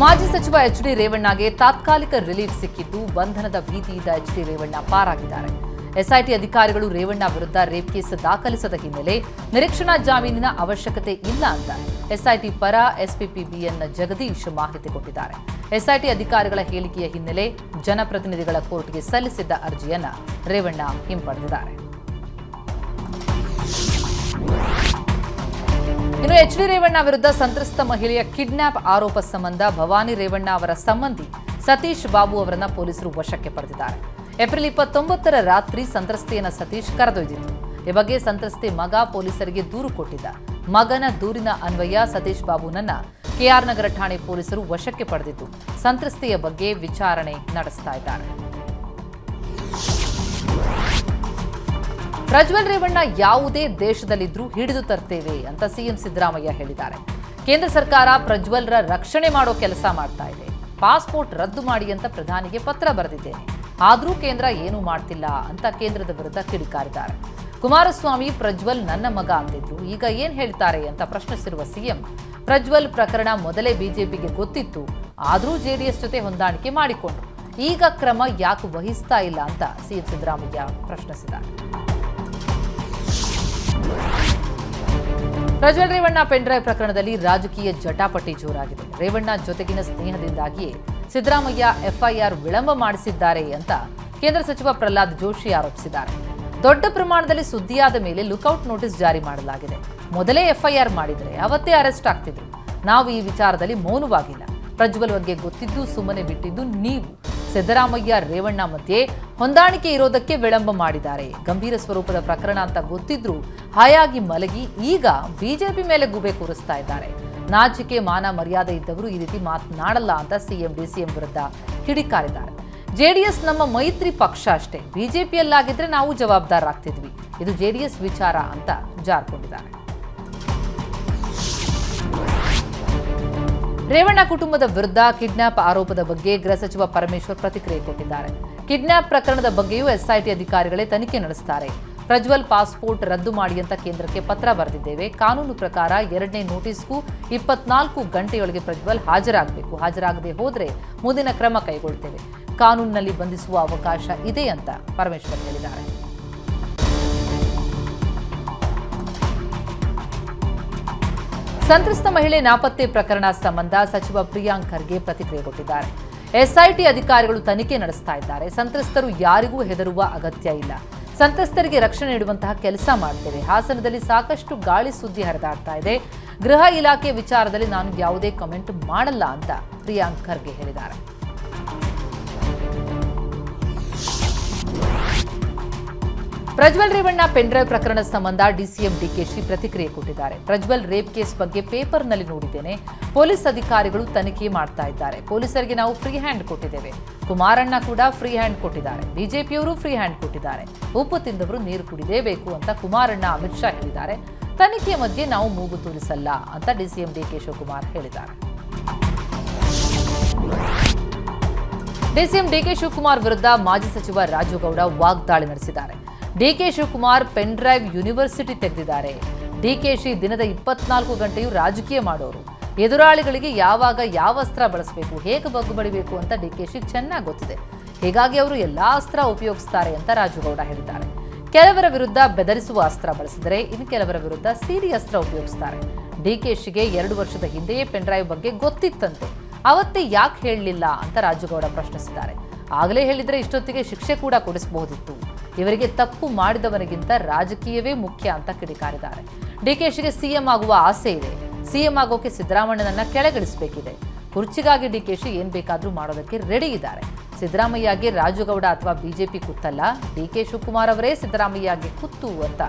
ಮಾಜಿ ಸಚಿವ H D ರೇವಣ್ಣಗೆ ತಾತ್ಕಾಲಿಕ ರಿಲೀಫ್ ಸಿಕ್ಕಿದ್ದು ಬಂಧನದ ಭೀತಿಯಿಂದ ಎಚ್ ಡಿ ರೇವಣ್ಣ ಪಾರಾಗಿದ್ದಾರೆ. ಎಸ್ಐಟಿ ಅಧಿಕಾರಿಗಳು ರೇವಣ್ಣ ವಿರುದ್ಧ ರೇಪ್ ಕೇಸ್ ದಾಖಲಿಸದ ಹಿನ್ನೆಲೆ ನಿರೀಕ್ಷಣಾ ಜಾಮೀನಿನ ಅವಶ್ಯಕತೆ ಇಲ್ಲ ಅಂತ ಎಸ್ಐಟಿ ಪರ ಎಸ್ಪಿಪಿಬಿಎನ್ ಜಗದೀಶ್ ಮಾಹಿತಿ ಕೊಟ್ಟಿದ್ದಾರೆ. ಎಸ್ಐಟಿ ಅಧಿಕಾರಿಗಳ ಹೇಳಿಕೆಯ ಹಿನ್ನೆಲೆ ಜನಪ್ರತಿನಿಧಿಗಳ ಕೋರ್ಟ್ಗೆ ಸಲ್ಲಿಸಿದ್ದ ಅರ್ಜಿಯನ್ನ ರೇವಣ್ಣ ಹಿಂಪಡೆದಿದ್ದಾರೆ. ಇನ್ನು ಎಚ್ ಡಿ ರೇವಣ್ಣ ವಿರುದ್ಧ ಸಂತ್ರಸ್ತ ಮಹಿಳೆಯ ಕಿಡ್ನಾಪ್ ಆರೋಪ ಸಂಬಂಧ ಭವಾನಿ ರೇವಣ್ಣ ಅವರ ಸಂಬಂಧಿ ಸತೀಶ್ ಬಾಬು ಅವರನ್ನ ಪೊಲೀಸರು ವಶಕ್ಕೆ ಪಡೆದಿದ್ದಾರೆ. ಏಪ್ರಿಲ್ ಇಪ್ಪತ್ತೊಂಬತ್ತರ ರಾತ್ರಿ ಸಂತ್ರಸ್ತೆಯನ್ನ ಸತೀಶ್ ಕರೆದೊಯ್ದಿತ್ತು ಈ ಬಗ್ಗೆ ಸಂತ್ರಸ್ತೆ ಮಗ ಪೊಲೀಸರಿಗೆ ದೂರು ಕೊಟ್ಟಿದ್ದ. ಮಗನ ದೂರಿನ ಅನ್ವಯ ಸತೀಶ್ ಬಾಬುನನ್ನ ಕೆಆರ್ ನಗರ ಠಾಣೆ ಪೊಲೀಸರು ವಶಕ್ಕೆ ಪಡೆದಿದ್ದು. ಸಂತ್ರಸ್ತೆಯ ಬಗ್ಗೆ ವಿಚಾರಣೆ ನಡೆಸ್ತಾ ಇದ್ದಾರೆ. ಪ್ರಜ್ವಲ್ ರೇವಣ್ಣ ಯಾವುದೇ ದೇಶದಲ್ಲಿದ್ರೂ ಹಿಡಿದು ತರ್ತೇವೆ ಅಂತ ಸಿಎಂ ಸಿದ್ದರಾಮಯ್ಯ ಹೇಳಿದ್ದಾರೆ. ಕೇಂದ್ರ ಸರ್ಕಾರ ಪ್ರಜ್ವಲ್ರ ರಕ್ಷಣೆ ಮಾಡೋ ಕೆಲಸ ಮಾಡ್ತಾ ಇದೆ. ಪಾಸ್ಪೋರ್ಟ್ ರದ್ದು ಮಾಡಿ ಅಂತ ಪ್ರಧಾನಿಗೆ ಪತ್ರ ಬರೆದಿದ್ದೇನೆ. ಆದರೂ ಕೇಂದ್ರ ಏನೂ ಮಾಡ್ತಿಲ್ಲ ಅಂತ ಕೇಂದ್ರದ ವಿರುದ್ಧ ಕಿಡಿಕಾರಿದ್ದಾರೆ. ಕುಮಾರಸ್ವಾಮಿ, ಪ್ರಜ್ವಲ್ ನನ್ನ ಮಗ ಅಂದಿದ್ರು. ಈಗ ಏನ್ ಹೇಳ್ತಾರೆ ಅಂತ ಪ್ರಶ್ನಿಸಿರುವ ಸಿಎಂ, ಪ್ರಜ್ವಲ್ ಪ್ರಕರಣ ಮೊದಲೇ ಬಿಜೆಪಿಗೆ ಗೊತ್ತಿತ್ತು. ಆದರೂ ಜೆಡಿಎಸ್ ಜೊತೆ ಹೊಂದಾಣಿಕೆ ಮಾಡಿಕೊಂಡು. ಈಗ ಕ್ರಮ ಯಾಕೆ ವಹಿಸ್ತಾ ಇಲ್ಲ ಅಂತ ಸಿಎಂ ಸಿದ್ದರಾಮಯ್ಯ ಪ್ರಶ್ನಿಸಿದ್ದಾರೆ. ಪ್ರಜ್ವಲ್ ರೇವಣ್ಣ ಪೆನ್ಡ್ರೈವ್ ಪ್ರಕರಣದಲ್ಲಿ ರಾಜಕೀಯ ಜಟಾಪಟಿ ಜೋರಾಗಿದೆ. ರೇವಣ್ಣ ಜೊತೆಗಿನ ಸ್ನೇಹದಿಂದಾಗಿಯೇ ಸಿದ್ದರಾಮಯ್ಯ ಎಫ್ಐಆರ್ ವಿಳಂಬ ಮಾಡಿಸಿದ್ದಾರೆ ಅಂತ ಕೇಂದ್ರ ಸಚಿವ ಪ್ರಹ್ಲಾದ್ ಜೋಶಿ ಆರೋಪಿಸಿದ್ದಾರೆ. ದೊಡ್ಡ ಪ್ರಮಾಣದಲ್ಲಿ ಸುದ್ದಿಯಾದ ಮೇಲೆ ಲುಕೌಟ್ ನೋಟಿಸ್ ಜಾರಿ ಮಾಡಲಾಗಿದೆ. ಮೊದಲೇ ಎಫ್ಐಆರ್ ಮಾಡಿದರೆ ಅವತ್ತೇ ಅರೆಸ್ಟ್ ಆಗ್ತಿದ್ರು. ನಾವು ಈ ವಿಚಾರದಲ್ಲಿ ಮೌನವಾಗಿಲ್ಲ. ಪ್ರಜ್ವಲ್ ಬಗ್ಗೆ ಗೊತ್ತಿದ್ದು ಸುಮ್ಮನೆ ಬಿಟ್ಟಿದ್ದು ನೀವು. ಸಿದ್ದರಾಮಯ್ಯ ರೇವಣ್ಣ ಮಧ್ಯೆ ಹೊಂದಾಣಿಕೆ ಇರೋದಕ್ಕೆ ವಿಳಂಬ ಮಾಡಿದ್ದಾರೆ. ಗಂಭೀರ ಸ್ವರೂಪದ ಪ್ರಕರಣ ಅಂತ ಗೊತ್ತಿದ್ರೂ ಹಾಯಾಗಿ ಮಲಗಿ ಈಗ ಬಿಜೆಪಿ ಮೇಲೆ ಗುಬೆ ಕೂರಿಸ್ತಾ ಇದ್ದಾರೆ. ನಾಚಿಕೆ, ಮಾನ ಮರ್ಯಾದೆ ಇದ್ದವರು ಈ ರೀತಿ ಮಾತನಾಡಲ್ಲ ಅಂತ ಸಿಎಂ, ಡಿಸಿಎಂ ವಿರುದ್ಧ ಕಿಡಿಕಾರಿದ್ದಾರೆ. ಜೆಡಿಎಸ್ ನಮ್ಮ ಮೈತ್ರಿ ಪಕ್ಷ ಅಷ್ಟೇ. ಬಿಜೆಪಿಯಲ್ಲಾಗಿದ್ರೆ ನಾವು ಜವಾಬ್ದಾರರಾಗ್ತಿದ್ವಿ. ಇದು ಜೆಡಿಎಸ್ ವಿಚಾರ ಅಂತ ಜಾರ್ಕೊಂಡಿದ್ದಾರೆ. ರೇವಣ್ಣ ಕುಟುಂಬದ ವಿರುದ್ಧ ಕಿಡ್ನಾಪ್ ಆರೋಪದ ಬಗ್ಗೆ ಗೃಹ ಸಚಿವ ಪರಮೇಶ್ವರ್ ಪ್ರತಿಕ್ರಿಯೆ ಕೊಟ್ಟಿದ್ದಾರೆ. ಕಿಡ್ನಾಪ್ ಪ್ರಕರಣದ ಬಗ್ಗೆಯೂ ಎಸ್ಐಟಿ ಅಧಿಕಾರಿಗಳೇ ತನಿಖೆ ನಡೆಸುತ್ತಾರೆ. ಪ್ರಜ್ವಲ್ ಪಾಸ್ಪೋರ್ಟ್ ರದ್ದು ಮಾಡಿ ಅಂತ ಕೇಂದ್ರಕ್ಕೆ ಪತ್ರ ಬರೆದಿದ್ದೇವೆ. ಕಾನೂನು ಪ್ರಕಾರ ಎರಡನೇ ನೋಟಿಸ್ಗೂ ಇಪ್ಪತ್ನಾಲ್ಕು ಗಂಟೆಯೊಳಗೆ ಪ್ರಜ್ವಲ್ ಹಾಜರಾಗಬೇಕು. ಹಾಜರಾಗದೆ ಹೋದರೆ ಮುಂದಿನ ಕ್ರಮ ಕೈಗೊಳ್ತೇವೆ. ಕಾನೂನಿನಲ್ಲಿ ಬಂಧಿಸುವ ಅವಕಾಶ ಇದೆ ಅಂತ ಪರಮೇಶ್ವರ್ ಹೇಳಿದ್ದಾರೆ. ಸಂತ್ರಸ್ತ ಮಹಿಳೆ ನಾಪತ್ತೆ ಪ್ರಕರಣ ಸಂಬಂಧ ಸಚಿವ ಪ್ರಿಯಾಂಕ್ ಖರ್ಗೆ ಪ್ರತಿಕ್ರಿಯೆ ಕೊಟ್ಟಿದ್ದಾರೆ. ಎಸ್ಐಟಿ ಅಧಿಕಾರಿಗಳು ತನಿಖೆ ನಡೆಸ್ತಾ ಇದ್ದಾರೆ. ಸಂತ್ರಸ್ತರು ಯಾರಿಗೂ ಹೆದರುವ ಅಗತ್ಯ ಇಲ್ಲ. ಸಂತ್ರಸ್ತರಿಗೆ ರಕ್ಷಣೆ ನೀಡುವಂತಹ ಕೆಲಸ ಮಾಡ್ತೇವೆ ಹಾಸನದಲ್ಲಿ ಸಾಕಷ್ಟು ಗಾಳಿ ಸುದ್ದಿ ಹರಿದಾಡ್ತಾ ಇದೆ. ಗೃಹ ಇಲಾಖೆ ವಿಚಾರದಲ್ಲಿ ನಾನು ಯಾವುದೇ ಕಮೆಂಟ್ ಮಾಡಲ್ಲ ಅಂತ ಪ್ರಿಯಾಂಕ್ ಖರ್ಗೆ ಹೇಳಿದ್ದಾರೆ. ಪ್ರಜ್ವಲ್ ರೇವಣ್ಣ ಪೆನ್ಡ್ರೈವ್ ಪ್ರಕರಣ ಸಂಬಂಧ ಡಿಸಿಎಂ ಡಿಕೆಶಿ ಪ್ರತಿಕ್ರಿಯೆ ಕೊಟ್ಟಿದ್ದಾರೆ. ಪ್ರಜ್ವಲ್ ರೇಪ್ ಕೇಸ್ ಬಗ್ಗೆ ಪೇಪರ್ನಲ್ಲಿ ನೋಡಿದ್ದೇನೆ. ಪೊಲೀಸ್ ಅಧಿಕಾರಿಗಳು ತನಿಖೆ ಮಾಡ್ತಾ ಇದ್ದಾರೆ. ಪೊಲೀಸರಿಗೆ ನಾವು ಫ್ರೀ ಹ್ಯಾಂಡ್ ಕೊಟ್ಟಿದ್ದೇವೆ. ಕುಮಾರಣ್ಣ ಕೂಡ ಫ್ರೀ ಹ್ಯಾಂಡ್ ಕೊಟ್ಟಿದ್ದಾರೆ. ಬಿಜೆಪಿಯವರು ಫ್ರೀ ಹ್ಯಾಂಡ್ ಕೊಟ್ಟಿದ್ದಾರೆ. ಉಪ್ಪು ತಿಂದವರು ನೀರು ಕುಡಿದೇಬೇಕು ಅಂತ ಕುಮಾರಣ್ಣ, ಅಮಿತ್ ಶಾ ಹೇಳಿದ್ದಾರೆ. ತನಿಖೆ ಮಧ್ಯೆ ನಾವು ಮೂಗು ತೂರಿಸಲ್ಲ ಅಂತ ಡಿಸಿಎಂ ಡಿಕೆ ಶಿವಕುಮಾರ್ ಹೇಳಿದ್ದಾರೆ. ಡಿಸಿಎಂ ಡಿಕೆ ಶಿವಕುಮಾರ್ ವಿರುದ್ಧ ಮಾಜಿ ಸಚಿವ ರಾಜುಗೌಡ ವಾಗ್ದಾಳಿ ನಡೆಸಿದ್ದಾರೆ. DK Shivakumar pen drive university ತೆಗೆದಿದ್ದಾರೆ. ಡಿಕೆಶಿ ದಿನದ ಇಪ್ಪತ್ನಾಲ್ಕು ಗಂಟೆಯೂ ರಾಜಕೀಯ ಮಾಡೋರು. ಎದುರಾಳಿಗಳಿಗೆ ಯಾವಾಗ ಯಾವ ಅಸ್ತ್ರ ಬಳಸಬೇಕು, ಹೇಗೆ ಬಗ್ಗು ಬಡಿಬೇಕು ಅಂತ ಡಿಕೆಶಿ ಚೆನ್ನಾಗಿ ಗೊತ್ತಿದೆ. ಹೀಗಾಗಿ ಅವರು ಎಲ್ಲಾ ಅಸ್ತ್ರ ಉಪಯೋಗಿಸ್ತಾರೆ ಅಂತ ರಾಜುಗೌಡ ಹೇಳಿದ್ದಾರೆ. ಕೆಲವರ ವಿರುದ್ಧ ಬೆದರಿಸುವ ಅಸ್ತ್ರ ಬಳಸಿದರೆ ಇನ್ನು ಕೆಲವರ ವಿರುದ್ಧ ಸೀರಿ ಅಸ್ತ್ರ ಉಪಯೋಗಿಸ್ತಾರೆ. ಡಿಕೆಶಿಗೆ ಎರಡು ವರ್ಷದ ಹಿಂದೆಯೇ ಪೆನ್ಡ್ರೈವ್ ಬಗ್ಗೆ ಗೊತ್ತಿತ್ತಂತೆ. ಅವತ್ತೇ ಯಾಕೆ ಹೇಳಲಿಲ್ಲ ಅಂತ ರಾಜುಗೌಡ ಪ್ರಶ್ನಿಸಿದ್ದಾರೆ. ಆಗಲೇ ಹೇಳಿದರೆ ಇಷ್ಟೊತ್ತಿಗೆ ಶಿಕ್ಷೆ ಕೂಡ ಕೊಡಿಸಬಹುದಿತ್ತು. ಇವರಿಗೆ ತಪ್ಪು ಮಾಡಿದವರಿಗಿಂತ ರಾಜಕೀಯವೇ ಮುಖ್ಯ ಅಂತ ಕಿಡಿಕಾರಿದ್ದಾರೆ. ಡಿಕೆಶಿಗೆ ಸಿಎಂ ಆಗುವ ಆಸೆ ಇದೆ. ಸಿಎಂ ಆಗೋಕೆ ಸಿದ್ದರಾಮಯ್ಯನನ್ನ ಕೆಳಗಿಳಿಸಬೇಕಿದೆ. ಕುರ್ಚಿಗಾಗಿ ಡಿಕೆಶಿ ಏನ್ ಬೇಕಾದ್ರೂ ಮಾಡೋದಕ್ಕೆ ರೆಡಿ ಇದ್ದಾರೆ. ಸಿದ್ದರಾಮಯ್ಯಗೆ ರಾಜುಗೌಡ ಅಥವಾ ಬಿಜೆಪಿ ಕುತ್ತಲ್ಲ ಡಿಕೆ ಶಿವಕುಮಾರ್ ಅವರೇ ಸಿದ್ದರಾಮಯ್ಯಗೆ ಕುತ್ತು ಅಂತ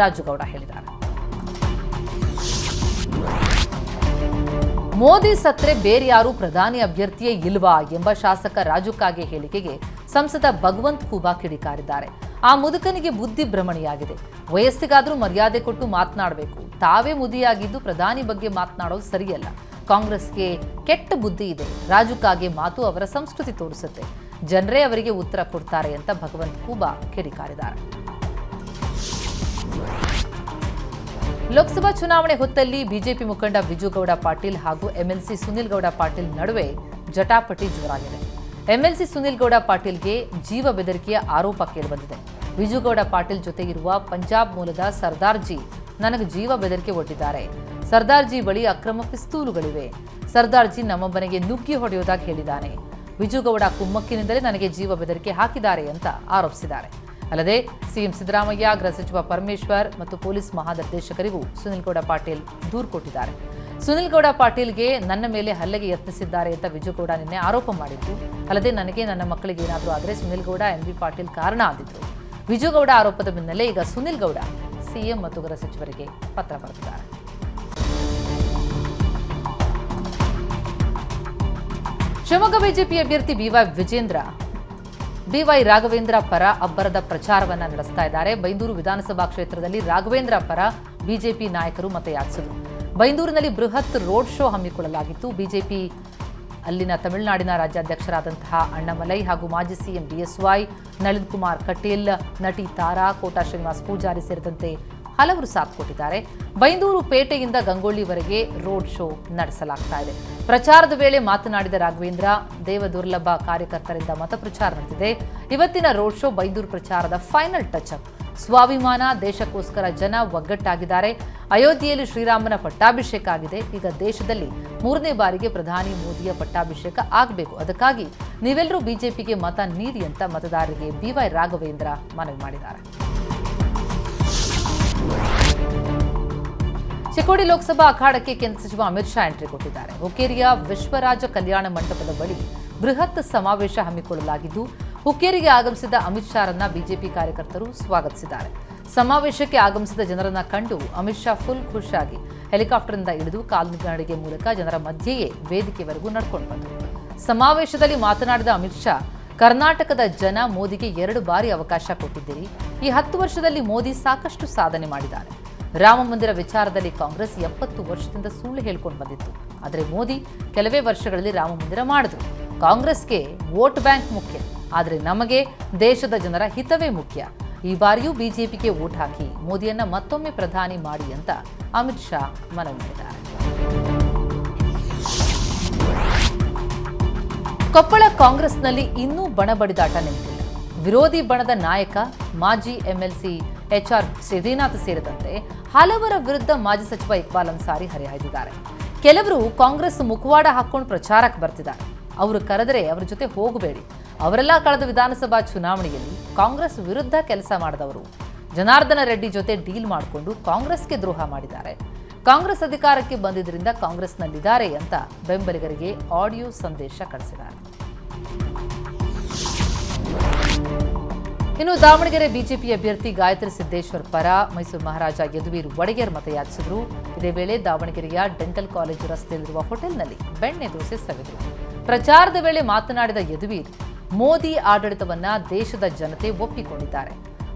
ರಾಜುಗೌಡ ಹೇಳಿದ್ದಾರೆ. ಮೋದಿ ಸತ್ರೆ ಬೇರ್ಯಾರು ಪ್ರಧಾನಿ ಅಭ್ಯರ್ಥಿಯೇ ಇಲ್ವಾ ಎಂಬ ಶಾಸಕ ರಾಜು ಕಾಗೆ ಹೇಳಿಕೆಗೆ ಸಂಸದ ಭಗವಂತ್ ಖೂಬಾ ಕಿಡಿಕಾರಿದ್ದಾರೆ. ಆ ಮುದುಕನಿಗೆ ಬುದ್ಧಿ ಭ್ರಮಣಿಯಾಗಿದೆ. ವಯಸ್ಸಿಗಾದರೂ ಮರ್ಯಾದೆ ಕೊಟ್ಟು ಮಾತನಾಡಬೇಕು. ತಾವೇ ಮುದಿಯಾಗಿದ್ದು ಪ್ರಧಾನಿ ಬಗ್ಗೆ ಮಾತನಾಡೋದು ಸರಿಯಲ್ಲ. ಕಾಂಗ್ರೆಸ್ಗೆ ಕೆಟ್ಟ ಬುದ್ಧಿ ಇದೆ. ರಾಜುಕಾಗೆ ಮಾತು ಅವರ ಸಂಸ್ಕೃತಿ ತೋರಿಸುತ್ತೆ. ಜನರೇ ಅವರಿಗೆ ಉತ್ತರ ಕೊಡ್ತಾರೆ ಅಂತ ಭಗವಂತ್ ಖೂಬಾ ಕಿಡಿಕಾರಿದ್ದಾರೆ ಲೋಕಸಭಾ ಚುನಾವಣೆ ಹೊತ್ತಲ್ಲಿ ಬಿಜೆಪಿ ಮುಖಂಡ ವಿಜುಗೌಡ ಪಾಟೀಲ್ ಹಾಗೂ ಎಂಎಲ್ಸಿ ಸುನಿಲ್ ಗೌಡ ಪಾಟೀಲ್ ನಡುವೆ ಜಟಾಪಟಿ ಜೋರಾಗಿದೆ. ಎಂಎಲ್ಸಿ ಸುನಿಲ್ ಗೌಡ ಪಾಟೀಲ್ಗೆ ಜೀವ ಬೆದರಿಕೆಯ ಆರೋಪ ಕೇಳಿಬಂದಿದೆ. ವಿಜುಗೌಡ ಪಾಟೀಲ್ ಜೊತೆ ಇರುವ ಪಂಜಾಬ್ ಮೂಲದ ಸರ್ದಾರ್ಜಿ ನನಗೆ ಜೀವ ಬೆದರಿಕೆ ಒಡ್ಡಿದ್ದಾರೆ. ಸರ್ದಾರ್ಜಿ ಬಳಿ ಅಕ್ರಮ ಪಿಸ್ತೂಲುಗಳಿವೆ. ಸರ್ದಾರ್ಜಿ ನಮ್ಮ ಮನೆಗೆ ನುಗ್ಗಿ ಹೊಡೆಯುವುದಾಗಿ ಹೇಳಿದ್ದಾನೆ. ವಿಜುಗೌಡ ಕುಮ್ಮಕ್ಕಿನಿಂದಲೇ ನನಗೆ ಜೀವ ಬೆದರಿಕೆ ಹಾಕಿದ್ದಾರೆ ಅಂತ ಆರೋಪಿಸಿದ್ದಾರೆ. ಅಲ್ಲದೆ ಸಿಎಂ ಸಿದ್ದರಾಮಯ್ಯ, ಗೃಹ ಸಚಿವ ಪರಮೇಶ್ವರ್ ಮತ್ತು ಪೊಲೀಸ್ ಮಹಾನಿರ್ದೇಶಕರಿಗೂ ಸುನಿಲ್ ಗೌಡ ಪಾಟೀಲ್ ದೂರು ಕೊಟ್ಟಿದ್ದಾರೆ. ಸುನಿಲ್ ಗೌಡ ಪಾಟೀಲ್ಗೆ ನನ್ನ ಮೇಲೆ ಹಲ್ಲೆಗೆ ಯತ್ನಿಸಿದ್ದಾರೆ ಅಂತ ವಿಜುಗೌಡ ನಿನ್ನೆ ಆರೋಪ ಮಾಡಿದ್ದು ಅಲ್ಲದೆ ನನಗೆ ನನ್ನ ಮಕ್ಕಳಿಗೆ ಏನಾದರೂ ಆದರೆ ಸುನಿಲ್ ಗೌಡ ಎಂ ಬಿ ಪಾಟೀಲ್ ಕಾರಣ ಆದಿದ್ರು ವಿಜುಗೌಡ ಆರೋಪದ ಬೆನ್ನಲ್ಲೇ ಈಗ ಸುನಿಲ್ ಗೌಡ ಸಿಎಂ ಮತ್ತು ಗೃಹ ಸಚಿವರಿಗೆ ಪತ್ರ ಬರೆದಿದ್ದಾರೆ. ಶಿವಮೊಗ್ಗ ಬಿಜೆಪಿ ಅಭ್ಯರ್ಥಿ ಬಿವೈ ವಿಜೇಂದ್ರ ಬಿವೈ ರಾಘವೇಂದ್ರ ಪರ ಅಬ್ಬರದ ಪ್ರಚಾರವನ್ನು ನಡೆಸ್ತಾ ಇದ್ದಾರೆ. ಬೈಂದೂರು ವಿಧಾನಸಭಾ ಕ್ಷೇತ್ರದಲ್ಲಿ ರಾಘವೇಂದ್ರ ಪರ ಬಿಜೆಪಿ ನಾಯಕರು ಮತಯಾಚಿಸಿದರು. ಬೈಂದೂರಿನಲ್ಲಿ ಬೃಹತ್ ರೋಡ್ ಶೋ ಹಮ್ಮಿಕೊಳ್ಳಲಾಗಿತ್ತು. ಬಿಜೆಪಿ ಅಲ್ಲಿನ ತಮಿಳುನಾಡಿನ ರಾಜ್ಯಾಧ್ಯಕ್ಷರಾದಂತಹ ಅಣ್ಣಮಲೈ ಹಾಗೂ ಮಾಜಿ ಸಿಎಂ ಬಿಎಸ್ವೈ ನಳಿನ್ ಕುಮಾರ್ ಕಟೀಲ್, ನಟಿ ತಾರಾ, ಕೋಟಾ ಶ್ರೀನಿವಾಸ್ ಪೂಜಾರಿ ಸೇರಿದಂತೆ ಹಲವರು ಸಾಥ್ ಕೊಟ್ಟಿದ್ದಾರೆ ಬೈಂದೂರು ಪೇಟೆಯಿಂದ ಗಂಗೊಳ್ಳಿವರೆಗೆ ರೋಡ್ ಶೋ ನಡೆಸಲಾಗ್ತಾ ಇದೆ. ಪ್ರಚಾರದ ವೇಳೆ ಮಾತನಾಡಿದ ರಾಘವೇಂದ್ರ ದೇವ ದುರ್ಲಭ ಕಾರ್ಯಕರ್ತರಿಂದ ಮತ ಪ್ರಚಾರ ನಡೆದಿದೆ. ಇವತ್ತಿನ ರೋಡ್ ಶೋ ಬೈಂದೂರು ಪ್ರಚಾರದ ಫೈನಲ್ ಟಚ್ ಅಪ್ ಸ್ವಾಭಿಮಾನ, ದೇಶಕ್ಕೋಸ್ಕರ ಜನ ಒಗ್ಗಟ್ಟಾಗಿದ್ದಾರೆ. ಅಯೋಧ್ಯೆಯಲ್ಲಿ ಶ್ರೀರಾಮನ ಪಟ್ಟಾಭಿಷೇಕ ಆಗಿದೆ. ಈಗ ದೇಶದಲ್ಲಿ ಮೂರನೇ ಬಾರಿಗೆ ಪ್ರಧಾನಿ ಮೋದಿಯ ಪಟ್ಟಾಭಿಷೇಕ ಆಗಬೇಕು. ಅದಕ್ಕಾಗಿ ನೀವೆಲ್ಲರೂ ಬಿಜೆಪಿಗೆ ಮತ ನೀಡಿ ಅಂತ ಮತದಾರರಿಗೆ ಬಿವೈ ರಾಘವೇಂದ್ರ ಮನವಿ ಮಾಡಿದ್ದಾರೆ. ಚಿಕ್ಕೋಡಿ ಲೋಕಸಭಾ ಅಖಾಡಕ್ಕೆ ಕೇಂದ್ರ ಸಚಿವ ಅಮಿತ್ ಶಾ ಎಂಟ್ರಿ ಕೊಟ್ಟಿದ್ದಾರೆ. ಹುಕ್ಕೇರಿಯ ವಿಶ್ವರಾಜ ಕಲ್ಯಾಣ ಮಂಟಪದ ಬಳಿ ಬೃಹತ್ ಸಮಾವೇಶ ಹಮ್ಮಿಕೊಳ್ಳಲಾಗಿದ್ದು ಹುಕ್ಕೇರಿಗೆ ಆಗಮಿಸಿದ ಅಮಿತ್ ಶಾರನ್ನ ಬಿಜೆಪಿ ಕಾರ್ಯಕರ್ತರು ಸ್ವಾಗತಿಸಿದ್ದಾರೆ. ಸಮಾವೇಶಕ್ಕೆ ಆಗಮಿಸಿದ ಜನರನ್ನ ಕಂಡು ಅಮಿತ್ ಶಾ ಫುಲ್ ಖುಷಿಯಾಗಿ ಹೆಲಿಕಾಪ್ಟರ್ನಿಂದ ಇಳಿದು ಕಾಲ್ನಡಿಗೆ ಮೂಲಕ ಜನರ ಮಧ್ಯೆಯೇ ವೇದಿಕೆವರೆಗೂ ನಡ್ಕೊಂಡು ಬಂದರು. ಸಮಾವೇಶದಲ್ಲಿ ಮಾತನಾಡಿದ ಅಮಿತ್ ಶಾ, ಕರ್ನಾಟಕದ ಜನ ಮೋದಿಗೆ ಎರಡು ಬಾರಿ ಅವಕಾಶ ಕೊಟ್ಟಿದ್ದೀರಿ. ಈ ಹತ್ತು ವರ್ಷದಲ್ಲಿ ಮೋದಿ ಸಾಕಷ್ಟು ಸಾಧನೆ ಮಾಡಿದ್ದಾರೆ. ರಾಮ ಮಂದಿರ ವಿಚಾರದಲ್ಲಿ ಕಾಂಗ್ರೆಸ್ ಎಪ್ಪತ್ತು ವರ್ಷದಿಂದ ಸುಳ್ಳು ಹೇಳ್ಕೊಂಡು ಬಂದಿತ್ತು. ಆದರೆ ಮೋದಿ ಕೆಲವೇ ವರ್ಷಗಳಲ್ಲಿ ರಾಮ ಮಂದಿರ ಮಾಡಿದ್ರು. ಕಾಂಗ್ರೆಸ್ಗೆ ವೋಟ್ ಬ್ಯಾಂಕ್ ಮುಖ್ಯ. ಆದರೆ ನಮಗೆ ದೇಶದ ಜನರ ಹಿತವೇ ಮುಖ್ಯ. ಈ ಬಾರಿಯೂ ಬಿಜೆಪಿಗೆ ಓಟ್ ಹಾಕಿ ಮೋದಿಯನ್ನ ಮತ್ತೊಮ್ಮೆ ಪ್ರಧಾನಿ ಮಾಡಿ ಅಂತ ಅಮಿತ್ ಶಾ ಮನವಿ ಮಾಡಿದ್ದಾರೆ. ಕೊಪ್ಪಳ ಕಾಂಗ್ರೆಸ್ನಲ್ಲಿ ಇನ್ನೂ ಬಣಬಡಿದಾಟ ನಿಂತಿಲ್ಲ ವಿರೋಧಿ ಬಣದ ನಾಯಕ, ಮಾಜಿ ಎಂಎಲ್ಸಿ ಎಚ್ಆರ್ ಶ್ರೀನಾಥ್ ಸೇರಿದಂತೆ ಹಲವರ ವಿರುದ್ಧ ಮಾಜಿ ಸಚಿವ ಇಕ್ಬಾಲ್ ಅನ್ಸಾರಿ ಹರಿಹಾಯ್ದಿದ್ದಾರೆ ಕೆಲವರು ಕಾಂಗ್ರೆಸ್ ಮುಖವಾಡ ಹಾಕೊಂಡು ಪ್ರಚಾರಕ್ಕೆ ಬರ್ತಿದ್ದಾರೆ. ಅವರು ಕರೆದರೆ ಅವರ ಜೊತೆ ಹೋಗಬೇಡಿ. ಅವರೆಲ್ಲ ಕಳೆದ ವಿಧಾನಸಭಾ ಚುನಾವಣೆಯಲ್ಲಿ ಕಾಂಗ್ರೆಸ್ ವಿರುದ್ಧ ಕೆಲಸ ಮಾಡಿದವರು. ಜನಾರ್ದನ ರೆಡ್ಡಿ ಜೊತೆ ಡೀಲ್ ಮಾಡಿಕೊಂಡು ಕಾಂಗ್ರೆಸ್ಗೆ ದ್ರೋಹ ಮಾಡಿದ್ದಾರೆ. ಕಾಂಗ್ರೆಸ್ ಅಧಿಕಾರಕ್ಕೆ ಬಂದಿದ್ದರಿಂದ ಕಾಂಗ್ರೆಸ್ನಲ್ಲಿದ್ದಾರೆ ಅಂತ ಬೆಂಬಲಿಗರಿಗೆ ಆಡಿಯೋ ಸಂದೇಶ ಕಳಿಸಿದ್ದಾರೆ. ಇನ್ನು ದಾವಣಗೆರೆ ಬಿಜೆಪಿ ಅಭ್ಯರ್ಥಿ ಗಾಯತ್ರಿ ಸಿದ್ದೇಶ್ವರ್ ಪರ ಮೈಸೂರು ಮಹಾರಾಜ ಯದುವೀರ್ ಒಡೆಯರ್ ಮತಯಾಚಿಸಿದ್ರು. ಇದೇ ವೇಳೆ ದಾವಣಗೆರೆಯ ಡೆಂಟಲ್ ಕಾಲೇಜು ರಸ್ತೆಯಲ್ಲಿರುವ ಹೋಟೆಲ್ನಲ್ಲಿ ಬೆಣ್ಣೆ ದೋಸೆ ಸವಿದರು. ಪ್ರಚಾರದ ವೇಳೆ ಮಾತನಾಡಿದ ಯದುವೀರ್ ಮೋದಿ ಆಡಳಿತವನ್ನ ದೇಶದ ಜನತೆ ಒಪ್ಪಿಕೊಂಡಿದ್ದಾರೆ.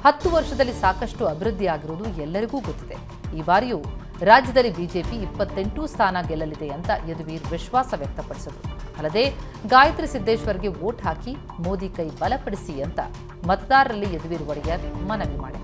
ಹತ್ತು ವರ್ಷದಲ್ಲಿ ಸಾಕಷ್ಟು ಅಭಿವೃದ್ಧಿ ಆಗಿರುವುದು ಎಲ್ಲರಿಗೂ ಗೊತ್ತಿದೆ. ಈ ಬಾರಿಯೂ ರಾಜ್ಯದಲ್ಲಿ ಬಿಜೆಪಿ ಇಪ್ಪತ್ತೆಂಟು ಸ್ಥಾನ ಗೆಲ್ಲಲಿದೆ ಅಂತ ಯದುವೀರ್ ವಿಶ್ವಾಸ ವ್ಯಕ್ತಪಡಿಸಿದರು. ಅಲ್ಲದೆ ಗಾಯತ್ರಿ ಸಿದ್ದೇಶ್ವರ್ಗೆ ವೋಟ್ ಹಾಕಿ ಮೋದಿ ಕೈ ಬಲಪಡಿಸಿ ಅಂತ ಮತದಾರರಲ್ಲಿ ಯದುವೀರ್ ಒಡೆಯರ್ ಮನವಿ ಮಾಡಿದ್ದಾರೆ.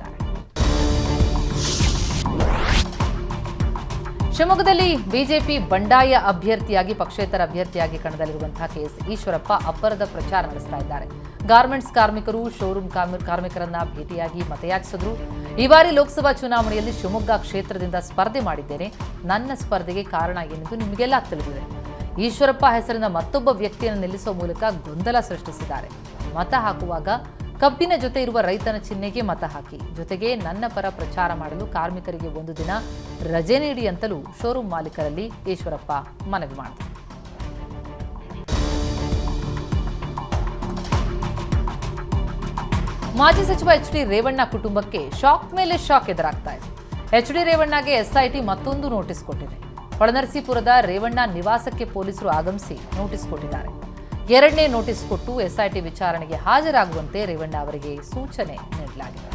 ಶಿವಮೊಗ್ಗದಲ್ಲಿ ಬಿಜೆಪಿ ಬಂಡಾಯ ಅಭ್ಯರ್ಥಿಯಾಗಿ, ಪಕ್ಷೇತರ ಅಭ್ಯರ್ಥಿಯಾಗಿ ಕಣದಲ್ಲಿರುವಂತಹ ಕೆಎಸ್ ಈಶ್ವರಪ್ಪ ಅಪ್ಪರದ ಪ್ರಚಾರ ನಡೆಸ್ತಾ ಇದ್ದಾರೆ. ಗಾರ್ಮೆಂಟ್ಸ್ ಕಾರ್ಮಿಕರು ಶೋರೂಮ್ ಕಾರ್ಮಿ- ಕಾರ್ಮಿಕರನ್ನ ಭೇಟಿಯಾಗಿ ಮತಯಾಚಿಸಿದ್ರು. ಈ ಬಾರಿ ಲೋಕಸಭಾ ಚುನಾವಣೆಯಲ್ಲಿ ಶಿವಮೊಗ್ಗ ಕ್ಷೇತ್ರದಿಂದ ಸ್ಪರ್ಧೆ ಮಾಡಿದ್ದೇನೆ. ನನ್ನ ಸ್ಪರ್ಧೆಗೆ ಕಾರಣ ಏನೆಂದು ನಿಮಗೆಲ್ಲ ತಿಳಿದಿದೆ. ಈಶ್ವರಪ್ಪ ಹೆಸರಿನ ಮತ್ತೊಬ್ಬ ವ್ಯಕ್ತಿಯನ್ನು ನಿಲ್ಲಿಸುವ ಮೂಲಕ ಗೊಂದಲ ಸೃಷ್ಟಿಸಿದ್ದಾರೆ. ಮತ ಹಾಕುವಾಗ ಕಬ್ಬಿನ ಜೊತೆ ಇರುವ ರೈತನ ಚಿಹ್ನೆಗೆ ಮತ ಹಾಕಿ. ಜೊತೆಗೆ ನನ್ನ ಪರ ಪ್ರಚಾರ ಮಾಡಲು ಕಾರ್ಮಿಕರಿಗೆ ಒಂದು ದಿನ ರಜೆ ನೀಡಿ ಅಂತಲೂ ಶೋರೂಮ್ ಮಾಲೀಕರಲ್ಲಿ ಈಶ್ವರಪ್ಪ ಮನವಿ ಮಾಡಿದರು. ಮಾಜಿ ಸಚಿವ ಎಚ್ ಡಿ ರೇವಣ್ಣ ಕುಟುಂಬಕ್ಕೆ ಶಾಕ್ ಮೇಲೆ ಶಾಕ್ ಎದುರಾಗ್ತಾ ಇದೆ. ಎಚ್ ಡಿ ರೇವಣ್ಣಗೆ ಎಸ್ಐಟಿ ಮತ್ತೊಂದು ನೋಟಿಸ್ ಕೊಟ್ಟಿದೆ. ಹೊಳನರಸೀಪುರದ ರೇವಣ್ಣ ನಿವಾಸಕ್ಕೆ ಪೊಲೀಸರು ಆಗಮಿಸಿ ನೋಟಿಸ್ ಕೊಟ್ಟಿದ್ದಾರೆ. ಎರಡನೇ ನೋಟಿಸ್ ಕೊಟ್ಟು ಎಸ್ಐಟಿ ವಿಚಾರಣೆಗೆ ಹಾಜರಾಗುವಂತೆ ರೇವಣ್ಣ ಅವರಿಗೆ ಸೂಚನೆ ನೀಡಲಾಗಿದೆ.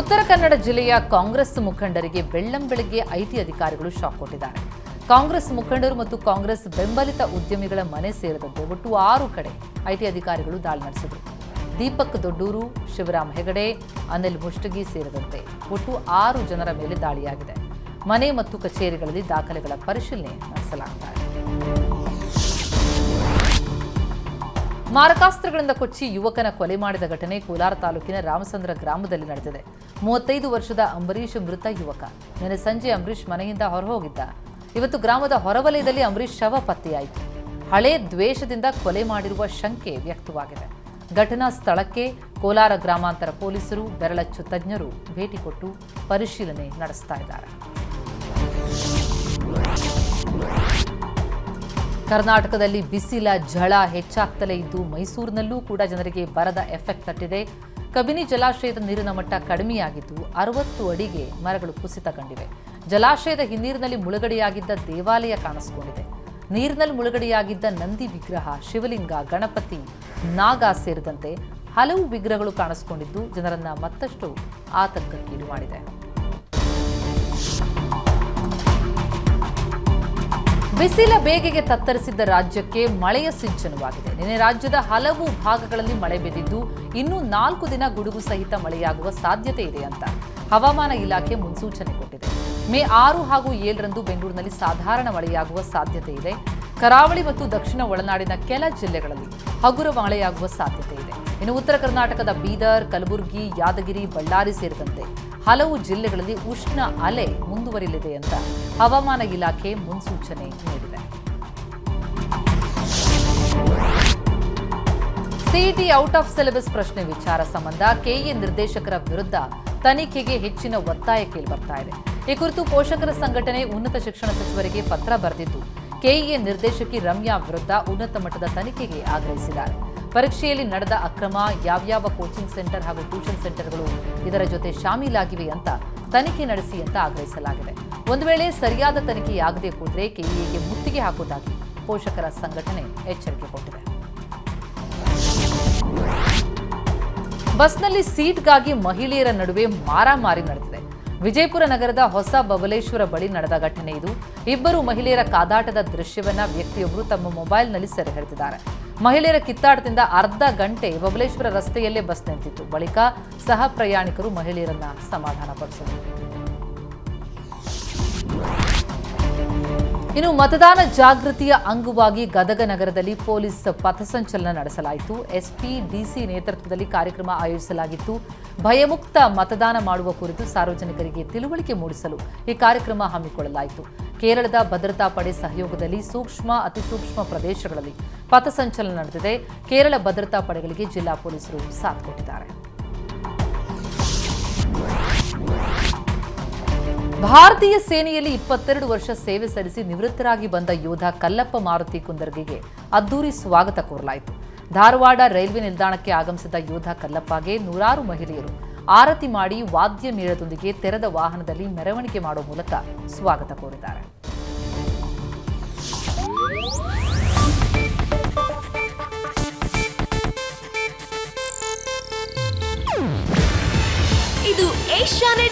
ಉತ್ತರ ಕನ್ನಡ ಜಿಲ್ಲೆಯ ಕಾಂಗ್ರೆಸ್ ಮುಖಂಡರಿಗೆ ಬೆಳ್ಳಂ ಬೆಳಗ್ಗೆ ಐಟಿ ಅಧಿಕಾರಿಗಳು ಶಾಕ್ ಕೊಟ್ಟಿದ್ದಾರೆ. ಕಾಂಗ್ರೆಸ್ ಮುಖಂಡರು ಮತ್ತು ಕಾಂಗ್ರೆಸ್ ಬೆಂಬಲಿತ ಉದ್ಯಮಿಗಳ ಮನೆ ಸೇರಿದಂತೆ ಒಟ್ಟು ಆರು ಕಡೆ ಐಟಿ ಅಧಿಕಾರಿಗಳು ದಾಳಿ ನಡೆಸಿದರು. ದೀಪಕ್ ದೊಡ್ಡೂರು, ಶಿವರಾಮ್ ಹೆಗಡೆ, ಅನಿಲ್ ಮುಷ್ಟಗಿ ಸೇರಿದಂತೆ ಒಟ್ಟು ಆರು ಜನರ ಮೇಲೆ ದಾಳಿಯಾಗಿದೆ. ಮನೆ ಮತ್ತು ಕಚೇರಿಗಳಲ್ಲಿ ದಾಖಲೆಗಳ ಪರಿಶೀಲನೆ ನಡೆಸಲಾಗುತ್ತಿದೆ. ಮಾರಕಾಸ್ತ್ರಗಳಿಂದ ಕೊಚ್ಚಿ ಯುವಕನ ಕೊಲೆ ಮಾಡಿದ ಘಟನೆ ಕೋಲಾರ ತಾಲೂಕಿನ ರಾಮಚಂದ್ರ ಗ್ರಾಮದಲ್ಲಿ ನಡೆದಿದೆ. ಮೂವತ್ತೈದು ವರ್ಷದ ಅಂಬರೀಷ್ ಮೃತ ಯುವಕ. ನಿನ್ನೆ ಸಂಜೆ ಅಂಬರೀಷ್ ಮನೆಯಿಂದ ಹೊರಹೋಗಿದ್ದ. ಇವತ್ತು ಗ್ರಾಮದ ಹೊರವಲಯದಲ್ಲಿ ಅಂಬರೀಷ್ ಶವ ಪತ್ತೆಯಾಯಿತು. ಹಳೆ ದ್ವೇಷದಿಂದ ಕೊಲೆ ಮಾಡಿರುವ ಶಂಕೆ ವ್ಯಕ್ತವಾಗಿದೆ. ಘಟನಾ ಸ್ಥಳಕ್ಕೆ ಕೋಲಾರ ಗ್ರಾಮಾಂತರ ಪೊಲೀಸರು, ಬೆರಳಚ್ಚು ತಜ್ಞರು ಭೇಟಿ ಕೊಟ್ಟು ಪರಿಶೀಲನೆ ನಡೆಸ್ತಾ ಇದ್ದಾರೆ. ಕರ್ನಾಟಕದಲ್ಲಿ ಬಿಸಿಲ ಝಳ ಹೆಚ್ಚಾಗ್ತಲೇ ಇದ್ದು ಮೈಸೂರಿನಲ್ಲೂ ಕೂಡ ಜನರಿಗೆ ಬರದ ಎಫೆಕ್ಟ್ ತಟ್ಟಿದೆ. ಕಬಿನಿ ಜಲಾಶಯದ ನೀರಿನ ಮಟ್ಟ ಕಡಿಮೆಯಾಗಿದ್ದು ಅರವತ್ತು ಅಡಿಗೆ ಮರಗಳು ಕುಸಿತ ಕಂಡಿವೆ ಜಲಾಶಯದ ಹಿನ್ನೀರಿನಲ್ಲಿ ಮುಳುಗಡೆಯಾಗಿದ್ದ ದೇವಾಲಯ ಕಾಣಿಸಿಕೊಂಡಿದೆ. ನೀರಿನಲ್ಲಿ ಮುಳುಗಡೆಯಾಗಿದ್ದ ನಂದಿ ವಿಗ್ರಹ, ಶಿವಲಿಂಗ, ಗಣಪತಿ, ನಾಗ ಸೇರಿದಂತೆ ಹಲವು ವಿಗ್ರಹಗಳು ಕಾಣಿಸಿಕೊಂಡಿದ್ದು ಜನರನ್ನ ಮತ್ತಷ್ಟು ಆತಂಕಕ್ಕೀಡು ಮಾಡಿದೆ. ಬಿಸಿಲ ಬೇಗೆಗೆ ತತ್ತರಿಸಿದ್ದ ರಾಜ್ಯಕ್ಕೆ ಮಳೆಯ ಸಿಂಚನವಾಗಿದೆ. ನಿನ್ನೆ ರಾಜ್ಯದ ಹಲವು ಭಾಗಗಳಲ್ಲಿ ಮಳೆ ಬಿದ್ದಿದ್ದು ಇನ್ನೂ ನಾಲ್ಕು ದಿನ ಗುಡುಗು ಸಹಿತ ಮಳೆಯಾಗುವ ಸಾಧ್ಯತೆ ಇದೆ ಅಂತ ಹವಾಮಾನ ಇಲಾಖೆ ಮುನ್ಸೂಚನೆ ಕೊಟ್ಟಿದೆ. ಮೇ ಆರು ಹಾಗೂ ಏಳರಂದು ಬೆಂಗಳೂರಿನಲ್ಲಿ ಸಾಧಾರಣ ಮಳೆಯಾಗುವ ಸಾಧ್ಯತೆ ಇದೆ. ಕರಾವಳಿ ಮತ್ತು ದಕ್ಷಿಣ ಒಳನಾಡಿನ ಕೆಲ ಜಿಲ್ಲೆಗಳಲ್ಲಿ ಹಗುರ ಮಳೆಯಾಗುವ ಸಾಧ್ಯತೆ ಇದೆ. ಇನ್ನು ಉತ್ತರ ಕರ್ನಾಟಕದ ಬೀದರ್, ಕಲಬುರಗಿ, ಯಾದಗಿರಿ, ಬಳ್ಳಾರಿ ಸೇರಿದಂತೆ ಹಲವು ಜಿಲ್ಲೆಗಳಲ್ಲಿ ಉಷ್ಣ ಅಲೆ ಮುಂದುವರಿಯಲಿದೆ ಅಂತ ಹವಾಮಾನ ಇಲಾಖೆ ಮುನ್ಸೂಚನೆ ನೀಡಿದೆ. ಸಿಇಟಿ ಔಟ್ ಆಫ್ ಸಿಲೆಬಸ್ ಪ್ರಶ್ನೆ ವಿಚಾರ ಸಂಬಂಧ ಕೆಇ ನಿರ್ದೇಶಕರ ವಿರುದ್ಧ ತನಿಖೆಗೆ ಹೆಚ್ಚಿನ ಒತ್ತಾಯ ಕೇಳಿಬರ್ತಾ ಇದೆ. ಈ ಕುರಿತು ಪೋಷಕರ ಸಂಘಟನೆ ಉನ್ನತ ಶಿಕ್ಷಣ ಸಚಿವರಿಗೆ ಪತ್ರ ಬರೆದಿದ್ದು, ಕೆಇಎ ನಿರ್ದೇಶಕಿ ರಮ್ಯಾ ವಿರುದ್ಧ ಉನ್ನತ ಮಟ್ಟದ ತನಿಖೆಗೆ ಆಗ್ರಹಿಸಿದ್ದಾರೆ. ಪರೀಕ್ಷೆಯಲ್ಲಿ ನಡೆದ ಅಕ್ರಮ ಯಾವ್ಯಾವ ಕೋಚಿಂಗ್ ಸೆಂಟರ್ ಹಾಗೂ ಟ್ಯೂಷನ್ ಸೆಂಟರ್ಗಳು ಇದರ ಜೊತೆ ಶಾಮೀಲಾಗಿವೆ ಅಂತ ತನಿಖೆ ನಡೆಸಿ ಅಂತ ಆಗ್ರಹಿಸಲಾಗಿದೆ. ಒಂದು ವೇಳೆ ಸರಿಯಾದ ತನಿಖೆಯಾಗದೆ ಹೋದರೆ ಕೆಇಎಗೆ ಮುತ್ತಿಗೆ ಹಾಕುವುದಾಗಿ ಪೋಷಕರ ಸಂಘಟನೆ ಎಚ್ಚರಿಕೆ ಕೊಟ್ಟಿದೆ. ಬಸ್ನಲ್ಲಿ ಸೀಟ್ಗಾಗಿ ಮಹಿಳೆಯರ ನಡುವೆ ಮಾರಾಮಾರಿ ನಡೆದಿದೆ. ವಿಜಯಪುರ ನಗರದ ಹೊಸ ಬಬಲೇಶ್ವರ ಬಳಿ ನಡೆದ ಘಟನೆ ಇದು. ಇಬ್ಬರು ಮಹಿಳೆಯರ ಕಾದಾಟದ ದೃಶ್ಯವನ್ನ ವ್ಯಕ್ತಿಯೊಬ್ಬರು ತಮ್ಮ ಮೊಬೈಲ್ನಲ್ಲಿ ಸೆರೆ ಹಿಡಿದಿದ್ದಾರೆ. ಮಹಿಳೆಯರ ಕಿತ್ತಾಟದಿಂದ ಅರ್ಧ ಗಂಟೆ ಬಬಲೇಶ್ವರ ರಸ್ತೆಯಲ್ಲೇ ಬಸ್ ನಿಂತಿತ್ತು. ಬಳಿಕ ಸಹ ಪ್ರಯಾಣಿಕರು ಮಹಿಳೆಯರನ್ನ ಸಮಾಧಾನಪಡಿಸಿದರು. ಇನ್ನು ಮತದಾನ ಜಾಗೃತಿಯ ಅಂಗವಾಗಿ ಗದಗ ನಗರದಲ್ಲಿ ಪೊಲೀಸ್ ಪಥಸಂಚಲನ ನಡೆಸಲಾಯಿತು. ಎಸ್ಪಿ, ಡಿಸಿ ನೇತೃತ್ವದಲ್ಲಿ ಕಾರ್ಯಕ್ರಮ ಆಯೋಜಿಸಲಾಗಿತ್ತು. ಭಯಮುಕ್ತ ಮತದಾನ ಮಾಡುವ ಕುರಿತು ಸಾರ್ವಜನಿಕರಿಗೆ ತಿಳುವಳಿಕೆ ಮೂಡಿಸಲು ಈ ಕಾರ್ಯಕ್ರಮ ಹಮ್ಮಿಕೊಳ್ಳಲಾಯಿತು. ಕೇರಳದ ಭದ್ರತಾ ಪಡೆ ಸಹಯೋಗದಲ್ಲಿ ಸೂಕ್ಷ್ಮ ಅತಿಸೂಕ್ಷ್ಮ ಪ್ರದೇಶಗಳಲ್ಲಿ ಪಥಸಂಚಲನ ನಡೆದಿದೆ. ಕೇರಳ ಭದ್ರತಾ ಪಡೆಗಳಿಗೆ ಜಿಲ್ಲಾ ಪೊಲೀಸರು ಸಾಥ್ ಕೊಟ್ಟಿದ್ದಾರೆ. ಭಾರತೀಯ ಸೇನೆಯಲ್ಲಿ ಇಪ್ಪತ್ತೆರಡು ವರ್ಷ ಸೇವೆ ಸಲ್ಲಿಸಿ ನಿವೃತ್ತರಾಗಿ ಬಂದ ಯೋಧ ಕಲ್ಲಪ್ಪ ಮಾರುತಿ ಕುಂದರ್ಗಿಗೆ ಅದ್ದೂರಿ ಸ್ವಾಗತ ಕೋರಲಾಯಿತು. ಧಾರವಾಡ ರೈಲ್ವೆ ನಿಲ್ದಾಣಕ್ಕೆ ಆಗಮಿಸಿದ ಯೋಧ ಕಲ್ಲಪ್ಪಗೆ ನೂರಾರು ಮಹಿಳೆಯರು ಆರತಿ ಮಾಡಿ ವಾದ್ಯ ಮೇಳದೊಂದಿಗೆ ತೆರೆದ ವಾಹನದಲ್ಲಿ ಮೆರವಣಿಗೆ ಮಾಡುವ ಮೂಲಕ ಸ್ವಾಗತ ಕೋರಿದ್ದಾರೆ. ಇದು ಏಷ್ಯಾನೆಟ್